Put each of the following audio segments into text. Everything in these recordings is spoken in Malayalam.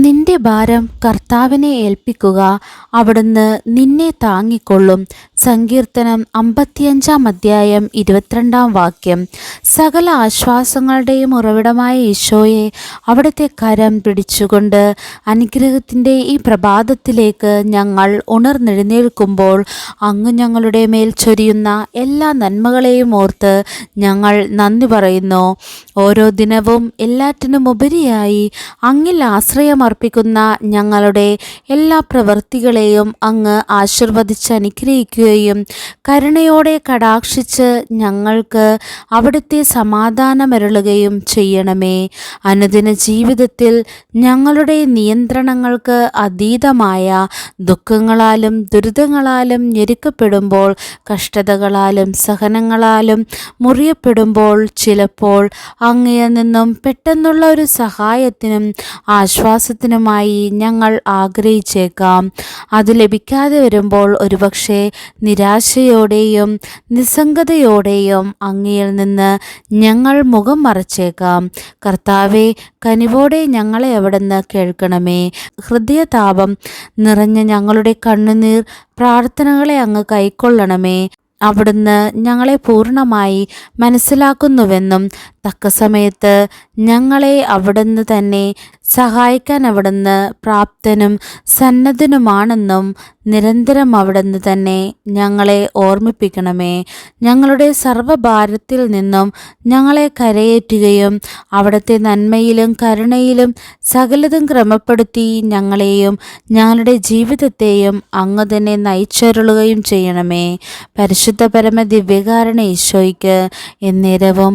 നിന്റെ ഭാരം കർത്താവിനെ ഏൽപ്പിക്കുക അവിടുന്ന് നിന്നെ താങ്ങിക്കൊള്ളും. സങ്കീർത്തനം അമ്പത്തിയഞ്ചാം അധ്യായം ഇരുപത്തിരണ്ടാം വാക്യം. സകല ആശ്വാസങ്ങളുടെയും ഉറവിടമായ ഈശോയെ അവിടുത്തെ കരം പിടിച്ചുകൊണ്ട് അനുഗ്രഹത്തിന്റെ ഈ പ്രഭാതത്തിലേക്ക് ഞങ്ങൾ ഉണർന്നെഴുന്നേൽക്കുമ്പോൾ അങ്ങ് ഞങ്ങളുടെ മേൽ ചൊരിയുന്ന എല്ലാ നന്മകളെയും ഓർത്ത് ഞങ്ങൾ നന്ദി പറയുന്നു. ഓരോ ദിനവും എല്ലാറ്റിനും ഉപരിയായി അങ്ങിൽ ആശ്രയമർപ്പിക്കുന്ന ഞങ്ങളുടെ എല്ലാ പ്രവൃത്തികളെയും അങ്ങ് ആശീർവദിച്ച് അനുഗ്രഹിക്കുകയും കരുണയോടെ കടാക്ഷിച്ച് ഞങ്ങൾക്ക് അവിടുത്തെ സമാധാനമരുളുകയും ചെയ്യണമേ. അനുദിന ജീവിതത്തിൽ ഞങ്ങളുടെ നിയന്ത്രണങ്ങൾക്ക് അതീതമായ ദുഃഖങ്ങളാലും ദുരിതങ്ങളാലും ഞെരുക്കപ്പെടുമ്പോൾ കഷ്ടതകളാലും സഹനങ്ങളാലും മുറിയപ്പെടുമ്പോൾ ചിലപ്പോൾ അങ്ങയിൽ നിന്നും പെട്ടെന്നുള്ള ഒരു സഹായത്തിനും ആശ്വാസത്തിനുമായി ഞങ്ങൾ ആഗ്രഹിച്ചേക്കാം. അത് ലഭിക്കാതെ വരുമ്പോൾ ഒരുപക്ഷെ നിരാശയോടെയും നിസ്സംഗതയോടെയും അങ്ങയിൽ നിന്ന് ഞങ്ങൾ മുഖം മറച്ചേക്കാം. കർത്താവെ കനിവോടെ ഞങ്ങളെ അവിടുന്ന് കേൾക്കണമേ. ഹൃദയതാപം നിറഞ്ഞ ഞങ്ങളുടെ കണ്ണുനീർ പ്രാർത്ഥനകളെ അങ്ങ് കൈക്കൊള്ളണമേ. അവിടുന്ന് ഞങ്ങളെ പൂർണമായി മനസ്സിലാക്കുന്നുവെന്നും തക്ക സമയത്ത് ഞങ്ങളെ അവിടുന്ന് തന്നെ സഹായിക്കാൻ അവിടുന്ന് പ്രാപ്തനും സന്നദ്ധനുമാണെന്നും നിരന്തരം അവിടുന്ന് തന്നെ ഞങ്ങളെ ഓർമ്മിപ്പിക്കണമേ. ഞങ്ങളുടെ സർവഭാരത്തിൽ നിന്നും ഞങ്ങളെ കരയേറ്റുകയും അവിടുത്തെ നന്മയിലും കരുണയിലും സകലതും ക്രമപ്പെടുത്തി ഞങ്ങളെയും ഞങ്ങളുടെ ജീവിതത്തെയും അങ്ങ് തന്നെ നയിച്ചരുളുകയും ചെയ്യണമേ. പരിശുദ്ധ പരമ ദിവ്യകാരണ ഈശോയ്ക്ക് എന്നേരവും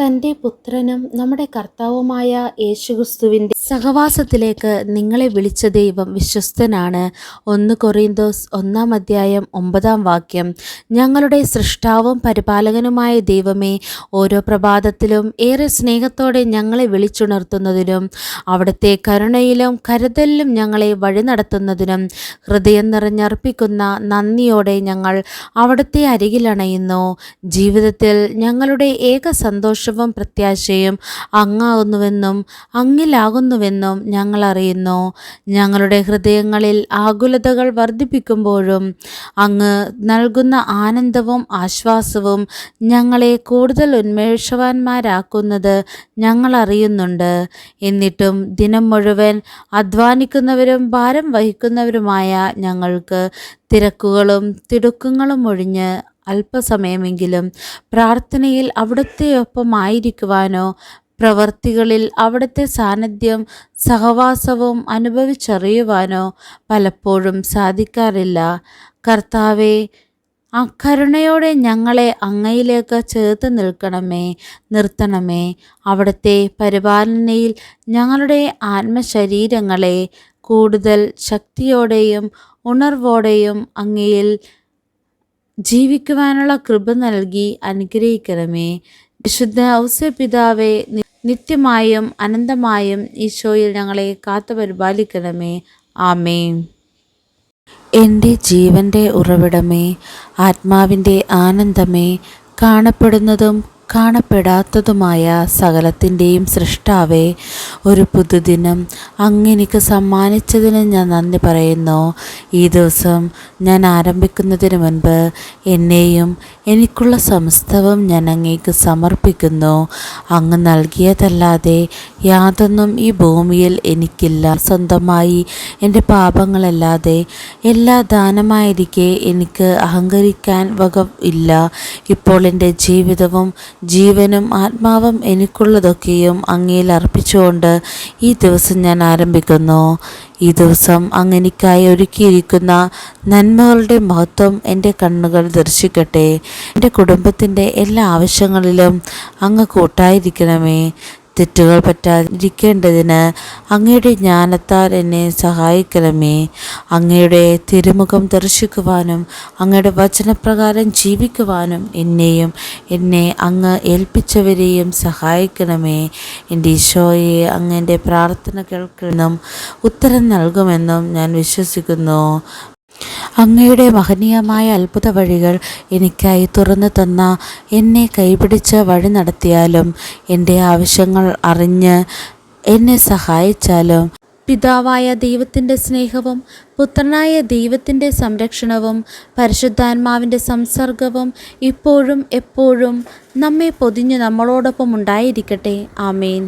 തന്റെ പുത്രനും നമ്മുടെ കർത്താവുമായ യേശുക്രിസ്തുവിന്റെ സഹവാസത്തിലേക്ക് നിങ്ങളെ വിളിച്ച ദൈവം വിശ്വസ്തനാണ്. ഒന്ന് കൊറിന്തോസ് ഒന്നാം അധ്യായം ഒമ്പതാം വാക്യം. ഞങ്ങളുടെ സൃഷ്ടാവും പരിപാലകനുമായ ദൈവമേ ഓരോ പ്രഭാതത്തിലും ഏറെ സ്നേഹത്തോടെ ഞങ്ങളെ വിളിച്ചുണർത്തുന്നതിനും അവിടുത്തെ കരുണയിലും കരുതലിലും ഞങ്ങളെ വഴി നടത്തുന്നതിനും ഹൃദയം നിറഞ്ഞർപ്പിക്കുന്ന നന്ദിയോടെ ഞങ്ങൾ അവിടുത്തെ അരികിലണയുന്നു. ജീവിതത്തിൽ ഞങ്ങളുടെ ഏക സന്തോഷവും പ്രത്യാശയും അങ്ങാകുന്നുവെന്നും അങ്ങിലാകുന്നുവെന്നും ഞങ്ങൾ അറിയുന്നു ഞങ്ങളുടെ ഹൃദയങ്ങളിൽ ആകുലതകൾ വർദ്ധിപ്പിക്കുമ്പോഴും അങ്ങ് നൽകുന്ന ആനന്ദവും ആശ്വാസവും ഞങ്ങളെ കൂടുതൽ ഉന്മേഷവാന്മാരാക്കുന്നത് ഞങ്ങൾ അറിയുന്നുണ്ട് എന്നിട്ടും ദിനം മുഴുവൻ അധ്വാനിക്കുന്നവരും ഭാരം വഹിക്കുന്നവരുമായ ഞങ്ങൾക്ക് തിരക്കുകളും തിടുക്കങ്ങളും ഒഴിഞ്ഞ് അല്പസമയമെങ്കിലും പ്രാർത്ഥനയിൽ അവിടുത്തെ ഒപ്പമായിരിക്കുവാനോ പ്രവർത്തികളിൽ അവിടുത്തെ സാന്നിധ്യം സഹവാസവും അനുഭവിച്ചറിയുവാനോ പലപ്പോഴും സാധിക്കാറില്ല. കർത്താവെ ആ കരുണയോടെ ഞങ്ങളെ അങ്ങയിലേക്ക് ചേർത്ത് നിൽക്കണമേ നിർത്തണമേ. അവിടുത്തെ പരിപാലനയിൽ ഞങ്ങളുടെ ആത്മശരീരങ്ങളെ കൂടുതൽ ശക്തിയോടെയും ഉണർവോടെയും അങ്ങയിൽ ജീവിക്കുവാനുള്ള കൃപ നൽകി അനുഗ്രഹിക്കണമേ. വിശുദ്ധ ഔസ്യപിതാവെ നിത്യമായും അനന്തമായും ഈശോയിൽ ഞങ്ങളെ കാത്തു പരിപാലിക്കണമേ. ആമേ എന്റെ ജീവന്റെ ഉറവിടമേ ആത്മാവിന്റെ ആനന്ദമേ കാണപ്പെടുന്നതും കാണപ്പെടാത്തതുമായ സകലത്തിന്റെയും സൃഷ്ടാവേ ഒരു പുതുദിനം അങ്ങെനിക്ക് സമ്മാനിച്ചതിന് ഞാൻ നന്ദി പറയുന്നു. ഈ ദിവസം ഞാൻ ആരംഭിക്കുന്നതിന് മുൻപ് എന്നെയും എനിക്കുള്ള സമസ്തവും ഞാൻ അങ്ങേക്ക് സമർപ്പിക്കുന്നു. അങ്ങ് നൽകിയതല്ലാതെ യാതൊന്നും ഈ ഭൂമിയിൽ എനിക്കില്ല. സ്വന്തമായി എന്റെ പാപങ്ങളല്ലാതെ എല്ലാ ദാനമായിരിക്കെ എനിക്ക് അഹങ്കരിക്കാൻ വക ഇല്ല. ഇപ്പോൾ എന്റെ ജീവിതവും ജീവനും ആത്മാവും എനിക്കുള്ളതൊക്കെയും അങ്ങയിൽ അർപ്പിച്ചുകൊണ്ട് ഈ ദിവസം ഞാൻ ആരംഭിക്കുന്നു. ഈ ദിവസം അങ്ങനിക്കായി ഒരുക്കിയിരിക്കുന്ന നന്മകളുടെ മഹത്വം എന്റെ കണ്ണുകൾ ദർശിക്കട്ടെ. എന്റെ കുടുംബത്തിന്റെ എല്ലാ ആവശ്യങ്ങളിലും അങ്ങ് കൂട്ടായിരിക്കണമേ. തെറ്റുകൾ പറ്റാതിരിക്കേണ്ടതിന് അങ്ങയുടെ ജ്ഞാനത്താൽ എന്നെ സഹായിക്കണമേ. അങ്ങയുടെ തിരുമുഖം ദർശിക്കുവാനും അങ്ങയുടെ വചനപ്രകാരം ജീവിക്കുവാനും എന്നെയും എന്നെ അങ്ങ് ഏൽപ്പിച്ചവരെയും സഹായിക്കണമേ. എന്റെ ഈശോയെ അങ്ങന്റെ പ്രാർത്ഥന കേൾക്കുമെന്നും ഉത്തരം നൽകുമെന്നും ഞാൻ വിശ്വസിക്കുന്നു. അങ്ങയുടെ മഹനീയമായ അത്ഭുത വഴികൾ എനിക്കായി തുറന്നു തന്ന എന്നെ കൈപിടിച്ച് വഴി നടത്തിയാലും എന്റെ ആവശ്യങ്ങൾ അറിഞ്ഞ് എന്നെ സഹായിച്ചാലും പിതാവായ ദൈവത്തിന്റെ സ്നേഹവും പുത്രനായ ദൈവത്തിന്റെ സംരക്ഷണവും പരിശുദ്ധാത്മാവിന്റെ സംസർഗവും ഇപ്പോഴും എപ്പോഴും നമ്മെ പൊതിഞ്ഞ് നമ്മളോടൊപ്പം ഉണ്ടായിരിക്കട്ടെ. ആമേൻ.